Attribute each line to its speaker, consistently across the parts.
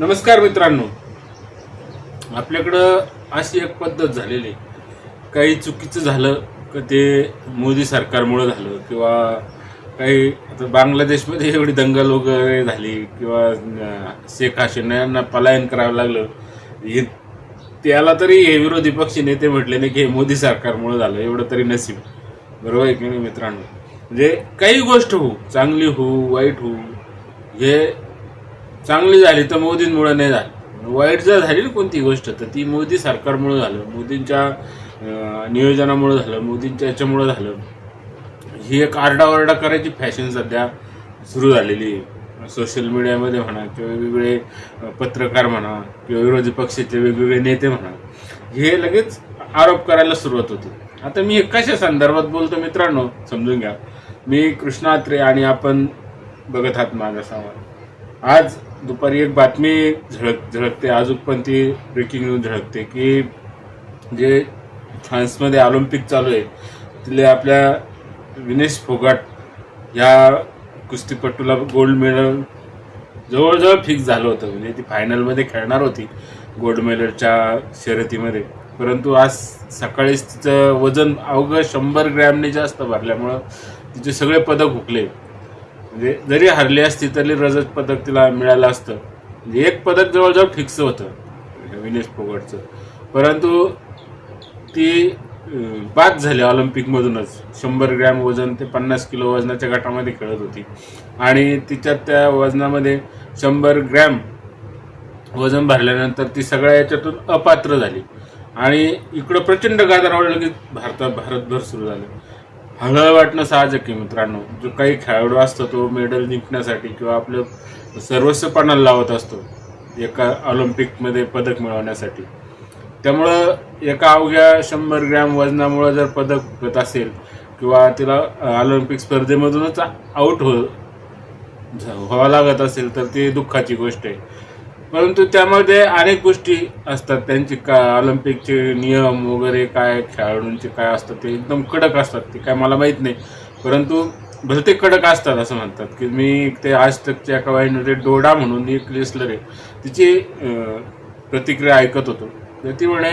Speaker 1: नमस्कार मित्रांनो. आपल्याकडं अशी एक पद्धत झालेली आहे. काही चुकीचं झालं का ते मोदी सरकारमुळं झालं किंवा काही आता बांगलादेशमध्ये एवढी दंगल वगैरे झाली किंवा शेख हसीना यांना पलायन करावं लागलं. हे त्याला तरी हे विरोधी पक्ष नेते म्हटले नाही की हे मोदी सरकारमुळं झालं. एवढं तरी नसीब. बरोबर आहे की नाही मित्रांनो? म्हणजे काही गोष्ट होऊ चांगली होऊ वाईट होऊ हे चांगली झाली तर मोदींमुळे नाही झाली. वाईट जर झाली ना कोणती गोष्ट तर ती मोदी सरकारमुळे झालं मोदींच्या नियोजनामुळे झालं मोदींच्या याच्यामुळे झालं. ही एक आरडाओरडा करायची फॅशन सध्या सुरू झालेली आहे. सोशल मीडियामध्ये म्हणा किंवा वेगवेगळे पत्रकार म्हणा किंवा विरोधी पक्षाचे वेगवेगळे नेते म्हणा हे लगेच आरोप करायला सुरुवात होती. आता मी हे कशा संदर्भात बोलतो मित्रांनो समजून घ्या. मी कृष्णात्रे आणि आपण बघत आहात माझा संवाद आज दुपारी एक बातमी झळक झळकते. अजून पण ती ब्रेकिंग न्यूज झळकते की जे फ्रान्समध्ये ऑलिम्पिक चालू आहे तिथले आपल्या विनेश फोगाट या कुस्तीपटूला गोल्ड मेडल जवळजवळ फिक्स झालं होतं. म्हणजे ती फायनलमध्ये खेळणार होती गोल्ड मेडलच्या शर्यतीमध्ये. परंतु आज सकाळीच तिचं वजन अवघं शंभर ग्रॅमने जास्त भरल्यामुळं तिचे सगळे पदक हुकले. म्हणजे जरी हरली असती तरी रजत पदक तिला मिळालं असतं. म्हणजे एक पदक जवळजवळ फिक्स होतं विनेश फोगटचं परंतु ती बाद झाली ऑलिम्पिकमधूनच. शंभर ग्रॅम वजन ते पन्नास किलो वजनाच्या गटामध्ये खेळत होती. आणि तिच्यात त्या वजनामध्ये शंभर ग्रॅम वजन भरल्यानंतर ती सगळ्या याच्यातून अपात्र झाली. आणि इकडं प्रचंड गाजर की भारतात भारतभर सुरू झालं. हळहळ वाटणं साहजिक आहे मित्रांनो. जो काही खेळाडू असतो तो मेडल जिंकण्यासाठी किंवा आपलं सर्वस्वपणाला लावत असतो एका ऑलिम्पिकमध्ये पदक मिळवण्यासाठी. त्यामुळं एका अवघ्या शंभर ग्रॅम वजनामुळं जर पदक होत असेल किंवा तिला ऑलिम्पिक स्पर्धेमधूनच आऊट हो व्हावं लागत असेल तर ती दुःखाची गोष्ट आहे. परंतु त्यामध्ये अनेक गोष्टी असतात. त्यांचे का ऑलिम्पिकचे नियम वगैरे काय खेळाडूंचे काय असतात ते एकदम कडक असतात. ते काय मला माहीत नाही. परंतु भलते कडक असतात असं म्हणतात की मी ते आज तकच्या एका वाहिनीमध्ये डोडा म्हणून एक रेसलर आहे. तिची प्रतिक्रिया ऐकत होतो. तर ती म्हणे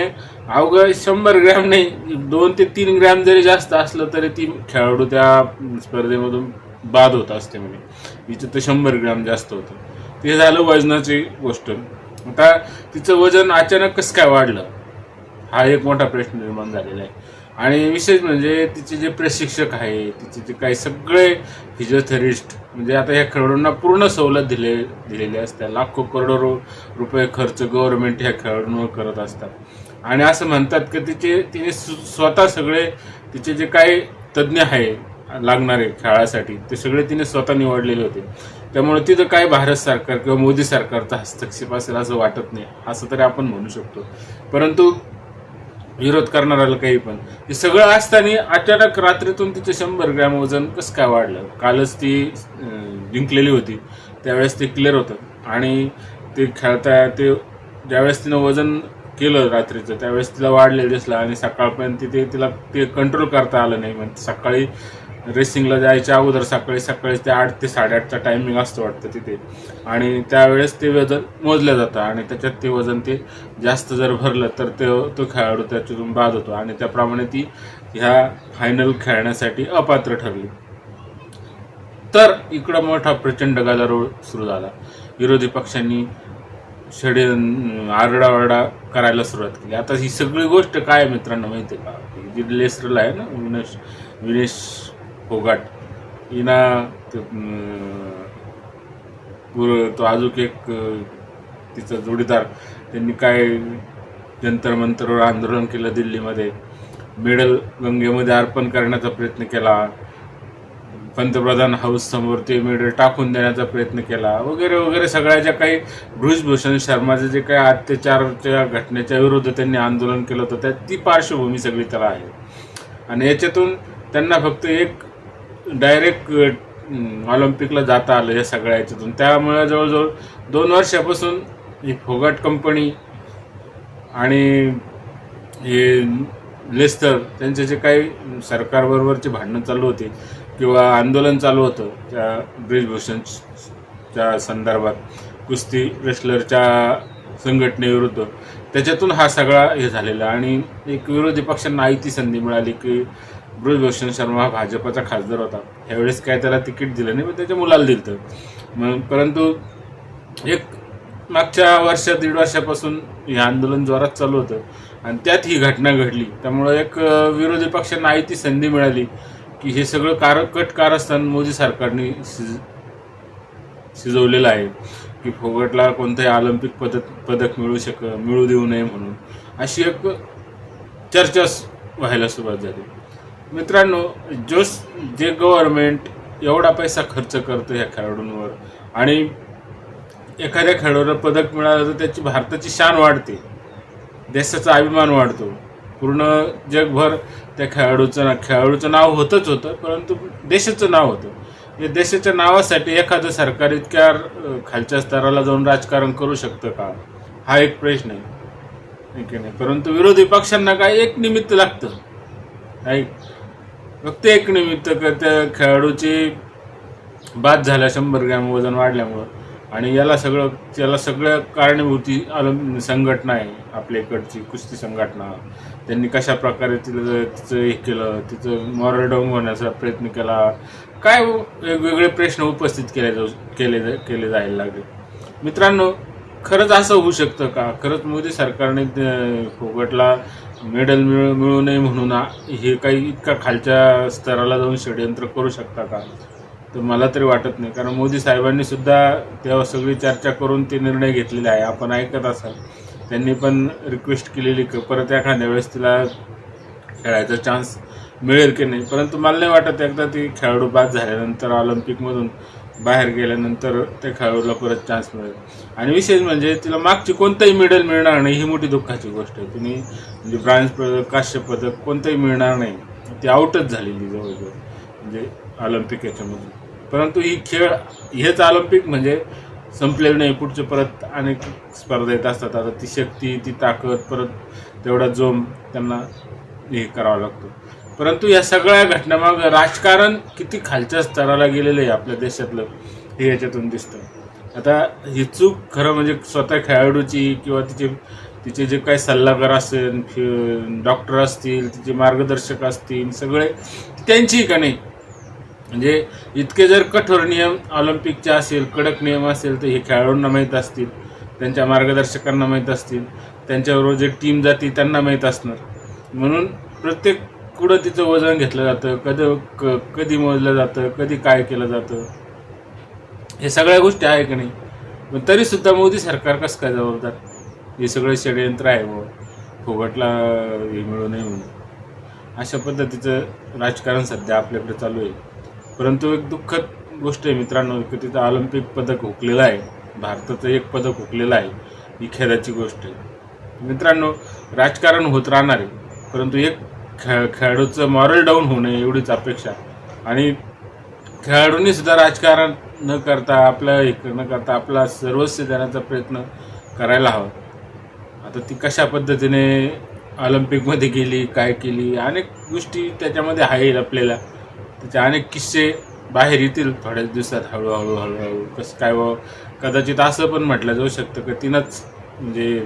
Speaker 1: अवघं शंभर ग्रॅम नाही दोन ते तीन ग्रॅम जरी जास्त असलं तरी ती खेळाडू त्या स्पर्धेमधून बाद होत असते म्हणे. हिचं तर शंभर ग्रॅम जास्त होतं. ते झालं वजनाची गोष्ट. आता तिचं वजन अचानक कसं काय वाढलं? हा एक मोठा प्रश्न निर्माण झालेला आहे. आणि विशेष म्हणजे तिचे जे प्रशिक्षक आहे तिचे जे काही सगळे फिजिओथेरिस्ट म्हणजे आता ह्या खेळाडूंना पूर्ण सवलत दिले दिलेली असते लाखो करोडो रु- रुपये खर्च गव्हर्नमेंट ह्या खेळाडूंवर करत असतात. आणि असं म्हणतात की तिचे तिने स्वतः सगळे तिचे जे काही तज्ज्ञ आहे लागणारे खेळासाठी ते सगळे तिने स्वतः निवडलेले होते. त्यामुळे तिथं काय भारत सरकार किंवा मोदी सरकारचा हस्तक्षेप असेल असं वाटत नाही. असं तरी आपण म्हणू शकतो. परंतु विरोध करणाऱ्याला काही पण. हे सगळं असताना अचानक रात्रीतून तिचं शंभर ग्रॅम वजन कसं काय वाढलं? कालच ती जिंकलेली होती. त्यावेळेस ते क्लिअर होतं. आणि ते खेळता ते ज्यावेळेस तिनं वजन केलं रात्रीचं त्यावेळेस तिला वाढलेलं दिसलं आणि सकाळपर्यंत तिथे तिला ते कंट्रोल करता आलं नाही. म्हणजे सकाळी रेसिंगला जायच्या अगोदर सकाळी सकाळी ते आठ ते साडेआठचा टायमिंग असतं वाटतं तिथे. आणि त्यावेळेस ते वजन मोजलं जातं आणि त्याच्यात ते वजन ते जास्त जर भरलं तर ते तो खेळाडू त्याच्यातून बाद होतो. आणि त्याप्रमाणे ती ह्या फायनल खेळण्यासाठी अपात्र ठरली. तर इकडं मोठा प्रचंड गदारोळ सुरू झाला. विरोधी पक्षांनी षडे आरडाओरडा करायला सुरुवात केली. आता ही सगळी गोष्ट काय मित्रांनो माहिती आहे का? जी लेसरला आहे ना विनेश विनेश फोगाट. इना पुर- तो अजून एक तिचा जोडीदार. त्यांनी काय जंतर मंतरवर आंदोलन केलं दिल्लीमध्ये. मेडल गंगेमध्ये अर्पण करण्याचा प्रयत्न केला. पंतप्रधान हाऊससमोर ते मेडल टाकून देण्याचा प्रयत्न केला. वगैरे वगैरे सगळ्या ज्या काही ब्रुजभूषण शर्माचे जे काही अत्याचारच्या घटनेच्या विरुद्ध त्यांनी आंदोलन केलं होतं त्या ती पार्श्वभूमी सगळी त्याला आहे. आणि याच्यातून त्यांना फक्त एक डायरेक्ट ऑलिम्पिकला जाता आलं या सगळ्या याच्यातून. त्यामुळे जवळजवळ दोन वर्षापासून ही फोगाट कंपनी आणि हे लेस्टर त्यांचे जे काही सरकारबरोबरचे भांडणं चालू होते किंवा आंदोलन चालू होतं त्या ब्रिजभूषणच्या संदर्भात कुस्ती रेस्लरच्या संघटनेविरुद्ध त्याच्यातून हा सगळा हे झालेला. आणि एक विरोधी पक्षांना आयती संधी मिळाली की ब्रजभूषण शर्मा हा भाजपचा खासदार होता. ह्यावेळेस काय त्याला तिकीट दिलं नाही पण त्याच्या मुलाला दिलं होतं. मग परंतु एक मागच्या वर्षात दीड वर्षापासून हे आंदोलन जोरात चालू होतं. आणि त्यात ही घटना घडली. त्यामुळं एक विरोधी पक्षांना ती संधी मिळाली की हे सगळं कार कट कारस्थान मोदी सरकारने शिज शिजवलेलं आहे. की फोगटला कोणतंही ऑलिम्पिक पदक पदक मिळू शक मिळू देऊ नये म्हणून. अशी एक चर्चा व्हायला सुरुवात झाली. मित्रांनो जो जे गव्हर्मेंट एवढा पैसा खर्च करतो ह्या खेळाडूंवर आणि एखाद्या खेळाडूला पदक मिळालं तर त्याची भारताची शान वाढते. देशाचा अभिमान वाढतो. पूर्ण जगभर त्या खेळाडूचं ना खेळाडूचं नाव होतंच होतं परंतु देशाचं नाव होतं. या देशाच्या नावासाठी एखादं सरकार इतक्या खालच्या स्तराला जाऊन राजकारण करू शकतं का? हा एक प्रश्न आहे. की नाही? परंतु विरोधी पक्षांना काय? एक निमित्त लागतं. नाही फक्त एक निमित्त त्या खेळाडूची बाद झाल्या शंभर ग्रॅम वजन वाढल्यामुळं. आणि याला सगळं त्याला सगळं कारणीभूती ऑलिम्प संघटना आहे आपल्या इकडची कुस्ती संघटना. त्यांनी कशा प्रकारे तिला तिचं हे केलं तिचं मॉरल डाऊन होण्याचा प्रयत्न केला. काय वेगवेगळे प्रश्न उपस्थित केले जाऊ केले जा- केले जायला लागले. मित्रांनो खरंच असं होऊ शकतं का? खरंच मोदी सरकारने फुकटला फोगटला मेडल मिळू मिळू नये म्हणून हे काही इतका खालच्या स्तराला जाऊन षडयंत्र करू शकता का? तर मला तरी वाटत नाही. कारण मोदी साहेबांनी सुद्धा तेव्हा सगळी चर्चा करून ते निर्णय घेतलेले आहे. आपण ऐकत असाल. त्यांनी पण रिक्वेस्ट केलेली की परत एखाद्या वेळेस तिला खेळायचा चान्स मिळेल की नाही? परंतु मला नाही वाटत एकदा ती खेळाडू बाद झाल्यानंतर ऑलिम्पिकमधून बाहेर गेल्यानंतर त्या खेळाडूला परत चान्स मिळेल. आणि विशेष म्हणजे तिला मागची कोणतंही मेडल मिळणार नाही ही मोठी दुःखाची गोष्ट आहे. तुम्ही म्हणजे ब्रांज पदक काश्य पदक कोणतंही मिळणार नाही ती आउटच झालेली जवळजवळ म्हणजे ऑलिम्पिक याच्यामध्ये. परंतु ही खेळ हेच ऑलिम्पिक म्हणजे संपलेलं नाही. पुढचे परत अनेक स्पर्धा येत असतात. आता ती शक्ती ती ताकद परत तेवढा जोम त्यांना हे करावा लागतो. परंतु या सगळ्या घटनामागं राजकारण किती खालच्या स्तराला गेलेलं आहे आपल्या देशातलं हे याच्यातून दिसतं. आता ही चूक खरं म्हणजे स्वतः खेळाडूची किंवा तिचे तिचे जे काही सल्लागार असेल डॉक्टर असतील तिचे मार्गदर्शक असतील सगळे त्यांची का नाही? म्हणजे इतके जर कठोर नियम ऑलिम्पिकचे असेल कडक नियम असेल तर हे खेळाडूंना माहीत असतील त्यांच्या मार्गदर्शकांना माहीत असतील त्यांच्याबरोबर जे टीम जाती त्यांना माहीत असणार. म्हणून प्रत्येक कुठं तिचं वजन घेतलं जातं कधी क कधी मोजलं जातं कधी काय केलं जातं? हे सगळ्या गोष्टी आहे की नाही? पण तरीसुद्धा मोदी सरकार कसं काय जबाबदार? हे सगळं षडयंत्र आहे व फुगटला हे मिळू नये म्हणून अशा पद्धतीचं राजकारण सध्या आपल्याकडे चालू आहे. परंतु एक दुःखद गोष्ट आहे मित्रांनो की तिथं ऑलिम्पिक पदक हुकलेलं आहे. भारताचं एक पदक हुकलेलं आहे. ही खेदाची गोष्ट आहे. मित्रांनो राजकारण होत राहणार आहे. परंतु एक खेळ खेळाडूचं मॉरल डाऊन होऊ नये एवढीच अपेक्षा. आणि खेळाडूंनी सुद्धा राजकारण न करता आपलं हे न करता आपला सर्वस्व देण्याचा प्रयत्न करायला हवा. आता ती कशा पद्धतीने ऑलिम्पिकमध्ये गेली काय केली अनेक गोष्टी त्याच्यामध्ये आहे आपल्याला. त्याचे अनेक किस्से बाहेर येतील थोड्याच दिवसात हळूहळू हळूहळू. कसं काय व कदाचित असं पण म्हटलं जाऊ शकतं की तिनंच म्हणजे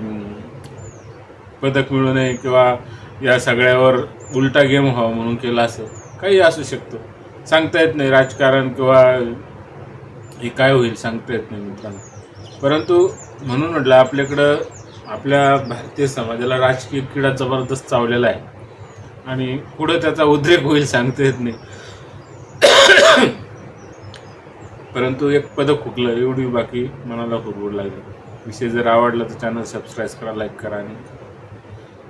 Speaker 1: पदक मिळू नये किंवा या सगळ्यावर उलटा गेम व्हावा म्हणून केला असं काही असू शकतं. सांगता येत नाही राजकारण किंवा हे काय होईल सांगता येत नाही मित्रांनो. परंतु म्हणून म्हटलं आपल्याकडं आपल्या भारतीय समाजाला राजकीय क्रीडा जबरदस्त चावलेला आहे. आणि पुढं त्याचा उद्रेक होईल सांगता येत नाही. परंतु एक पदक हुकलं एवढी बाकी मनाला हुरहुर लागली. विषय जर आवडला तर चॅनल सबस्क्राईब करा लाईक करा आणि